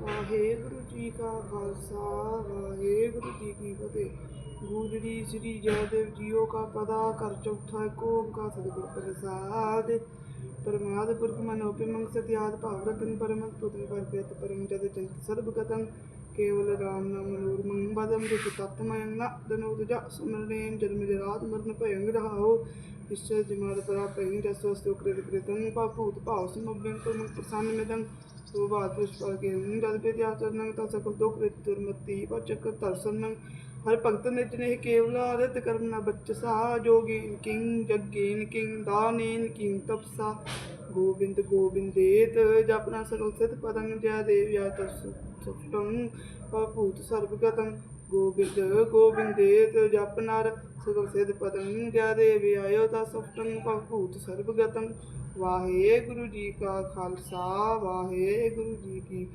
ਵਾਹਿਗੁਰੂ ਜੀ ਕਾ ਖਾਲਸਾ, ਵਾਹਿਗੁਰੂ ਜੀ ਕੀ ਫਤਿਹ। ਗੂਜਰੀ ਸ੍ਰੀ ਜੈਦੇਵ ਜੀਓ ਕਾ ਪਦਾ ਕਰ ਚੌਥਾ ਏਕ ਓੰਕਾਰ ਸਤਿਗੁਰ ਪ੍ਰਸਾਦ। ਪਰਮਾਦ ਪੁਰਖ ਮਨੋ ਪਿਮੰਗ ਸਤਿਆਦ ਭਾਵ ਰਤਨ ਪਰਮ ਤੁਤਨ ਪਰ ਪਰਮ ਜਦ ਚੰਤ ਸਰਬ ਗਤੰ ਕੇਵਲ ਰਾਮ ਨਾਮ ਨੂਰ ਮੰਗ ਬਦਮ ਰਿਕ ਤਤ ਨ ਦਨੋ ਤੁਜਾ ਸੁਮਰਨੇਨ ਜਨਮ ਜਰਾਤ ਮਰਨ ਭਯੰ ਰਹਾਓ ਇਸੇ ਜਮਾਦ ਪਰਾ ਭਯੰ ਜਸੋ ਸਤੋ ਕ੍ਰਿਤ। ਕ੍ਰਿਤੰ ਪਾਪੂਤ ਭਾਵ ਸਮਭਯੰ ਪ੍ਰਸੰਨ ਮਿਦੰ ਸੋ ਬਾਤ ਪੁਸ਼ਪਲ ਕੇ ਜਦ ਪੇ ਤਿਆ ਚਰਨੰ ਤਾ ਸਕਲ ਦੁਖ ਰਿਤ ਹਰ ਭਗਤ ਨਿਜ ਨੇ ਕੇਵਲ ਆਦਿਤ ਕਰਮ ਨ ਬਚਸਾ ਜੋਗੀਨ ਕਿੰ ਜਗੀਨ ਕਿੰਗ ਦਾਨੇਨ ਕਿੰ ਤਪਸਾ ਗੋਬਿੰਦ ਗੋਬਿੰਦੇਤ ਜਪਨਾ ਸਕਲ ਸਿਤ ਪਦੰ ਜੈ ਦੇਵ ਯਾ ਤਸ ਸੁਟੰ ਭੂਤ ਸਰਬਗਤੰ ਗੋਬਿੰਦ ਗੋਬਿੰਦੇਤ ਜਪਨਾਰ ਸਕਲ ਸਿਧ ਪਦੰ ਜੈ ਦੇਵ ਆਇਓ ਤਾ ਸੁਟੰ ਭੂਤ ਸਰਬਗਤੰ ਵਾਹਿਗੁਰੂ ਜੀ ਕਾ ਖਾਲਸਾ, ਵਾਹਿਗੁਰੂ ਜੀ ਕੀ ਫਤਿਹ।